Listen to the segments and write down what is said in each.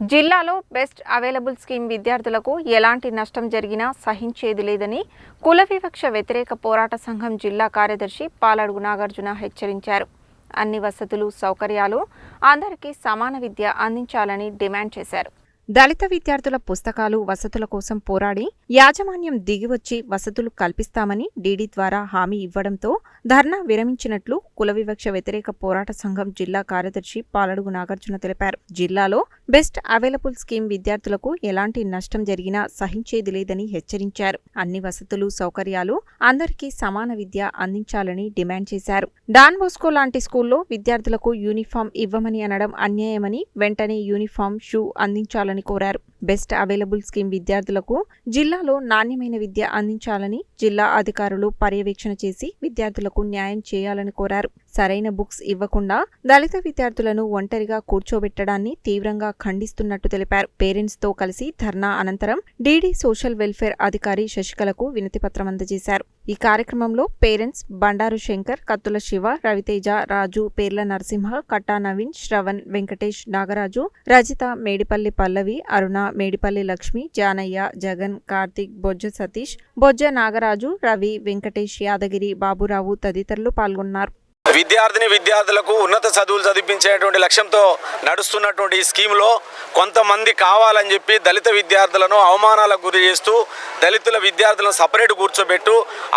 జిల్లాలో best available scheme విద్యార్థులకు ఎలాంటి నష్టం జరిగినా సహించేది లేదని కుల వివక్ష వ్యతిరేక పోరాట సంఘం జిల్లా కార్యదర్శి పాలడుగు నాగార్జున హెచ్చరించారు. అన్ని వసతులు సౌకర్యాలు అందరికీ సమాన విద్య అందించాలని డిమాండ్ చేశారు. దళిత విద్యార్థుల పుస్తకాలు వసతుల కోసం పోరాడి యాజమాన్యం దిగివచ్చి వసతులు కల్పిస్తామని డీడీ ద్వారా హామీ ఇవ్వడంతో ధర్నా విరమించినట్లు కుల వివక్ష వ్యతిరేక పోరాట సంఘం జిల్లా కార్యదర్శి పాలడుగు నాగార్జున తెలిపారు. జిల్లాలో బెస్ట్ అవైలబుల్ స్కీమ్ విద్యార్థులకు ఎలాంటి నష్టం జరిగినా సహించేది లేదని హెచ్చరించారు. అన్ని వసతులు సౌకర్యాలు అందరికీ సమాన విద్య అందించాలని డిమాండ్ చేశారు. డాన్ బోస్కో లాంటి స్కూల్లో విద్యార్థులకు యూనిఫామ్ ఇవ్వమని అనడం అన్యాయమని వెంటనే యూనిఫామ్ షూ అందించాలని కోరారు. బెస్ట్ అవైలబుల్ స్కీమ్ విద్యార్థులకు జిల్లాలో నాణ్యమైన విద్య అందించాలని జిల్లా అధికారులు పర్యవేక్షణ చేసి విద్యార్థులకు న్యాయం చేయాలని కోరారు. సరైన బుక్స్ ఇవ్వకుండా దళిత విద్యార్థులను ఒంటరిగా కూర్చోబెట్టడాన్ని తీవ్రంగా ఖండిస్తున్నట్టు తెలిపారు. పేరెంట్స్తో కలిసి ధర్నా అనంతరం డీడీ సోషల్ వెల్ఫేర్ అధికారి శశికళకు వినతిపత్రం అందజేశారు. ఈ కార్యక్రమంలో పేరెంట్స్ బండారు శంకర్ కత్తుల శివ రవితేజ రాజు పేర్ల నరసింహ కట్టా నవీన్ శ్రవణ్ వెంకటేష్ నాగరాజు రజిత మేడిపల్లి పల్లవి అరుణ మేడిపల్లి లక్ష్మి జానయ్య జగన్ కార్తిక్ బొజ్జ సతీష్ బొజ్జ నాగరాజు రవి వెంకటేష్ యాదగిరి బాబురావు తదితరులు పాల్గొన్నారు. విద్యార్థిని విద్యార్థులకు ఉన్నత చదువులు చదివించేటువంటి లక్ష్యంతో నడుస్తున్నటువంటి ఈ స్కీమ్లో కొంతమంది కావాలని చెప్పి దళిత విద్యార్థులను అవమానాలకు గురి చేస్తూ దళితుల విద్యార్థులను సపరేట్ కూర్చోబెట్టు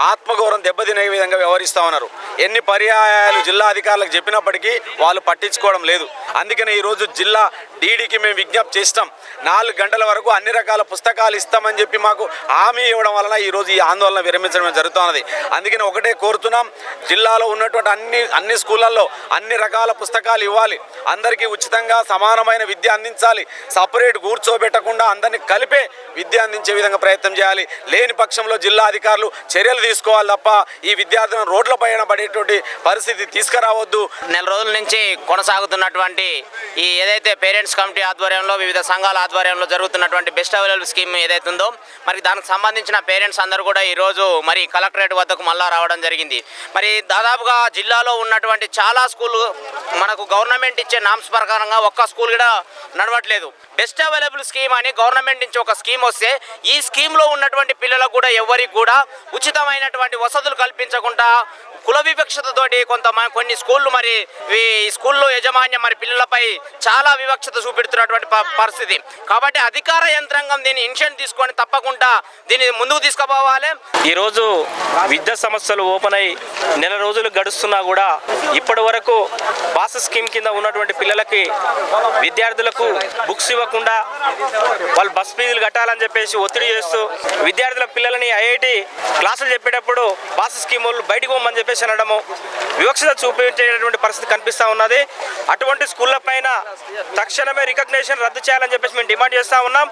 ఆత్మగౌరవం దెబ్బతినే విధంగా వ్యవహరిస్తూ ఉన్నారు. ఎన్ని పర్యాయాలు జిల్లా అధికారులకు చెప్పినప్పటికీ వాళ్ళు పట్టించుకోవడం లేదు. అందుకనే ఈరోజు జిల్లా డీడీకి మేము విజ్ఞప్తి చేస్తాం నాలుగు గంటల వరకు అన్ని రకాల పుస్తకాలు ఇస్తామని చెప్పి మాకు హామీ ఇవ్వడం వలన ఈరోజు ఈ ఆందోళన విరమించడం జరుగుతున్నది. అందుకని ఒకటే కోరుతున్నాం. జిల్లాలో ఉన్నటువంటి అన్ని అన్ని స్కూళ్ళల్లో అన్ని రకాల పుస్తకాలు ఇవ్వాలి. అందరికీ ఉచితంగా సమానమైన విద్య అందించాలి. సపరేట్ కూర్చోబెట్టకుండా అందరినీ కలిపే విద్య అందించే విధంగా ప్రయత్నం చేయాలి. లేని పక్షంలో జిల్లా అధికారులు చర్యలు తీసుకోవాలి తప్ప ఈ విద్యార్థులను రోడ్ల పైన పడేటువంటి పరిస్థితి తీసుకురావద్దు. నెల రోజుల నుంచి కొనసాగుతున్నటువంటి ఈ ఏదైతే పేరెంట్స్ కమిటీ ఆధ్వర్యంలో వివిధ సంఘాల ఆధ్వర్యంలో జరుగుతున్నటువంటి బెస్ట్ అవైలబుల్ స్కీమ్ ఏదైతే ఉందో మరి దానికి సంబంధించిన పేరెంట్స్ అందరూ కూడా ఈరోజు మరి కలెక్టరేట్ వద్దకు మళ్ళా రావడం జరిగింది. మరి దాదాపుగా జిల్లాలో ఉన్నటువంటి చాలా స్కూల్ మనకు గవర్నమెంట్ ఇచ్చే నామ్స్ ప్రకారంగా ఒక్క స్కూల్ కూడా నడవట్లేదు. బెస్ట్ అవైలబుల్ స్కీమ్ అని గవర్నమెంట్ నుంచి ఒక స్కీమ్ వస్తే ఈ స్కీమ్లో ఉన్నటువంటి పిల్లలకు కూడా ఎవరికి కూడా ఉచితమైనటువంటి వసతులు కల్పించకుండా కుల వివక్షతతోటి కొంత కొన్ని స్కూళ్ళు మరి ఈ స్కూల్లో యజమాన్యం మరి పిల్లలపై చాలా వివక్షత చూపెడుతున్నటువంటి ప- పరిస్థితి. కాబట్టి అధికార యంత్రాంగం దీన్ని ఇన్షన్ తీసుకొని తప్పకుండా దీన్ని ముందుకు తీసుకుపోవాలి. ఈరోజు విద్యా సంస్థలు ఓపెన్ అయి నెల రోజులు గడుస్తున్నా కూడా ఇప్పటి వరకు బాస స్కీమ్ కింద ఉన్నటువంటి పిల్లలకి విద్యార్థులకు బుక్స్ ఇవ్వకుండా వాళ్ళు బస్ ఫీజులు కట్టాలని చెప్పేసి ఒత్తిడి చేస్తూ విద్యార్థుల పిల్లలని ఐఐటి క్లాసులు చెప్పేటప్పుడు బాస స్కీమ్ వాళ్ళు బయటకు పోమని చెప్పేసి అనడము వివక్షత చూపించేటటువంటి పరిస్థితి కనిపిస్తూ ఉన్నది. అటువంటి స్కూళ్ళ పైన తక్షణమే రికగ్నేషన్ రద్దు చేయాలని చెప్పేసి మేము డిమాండ్ చేస్తూ ఉన్నాం.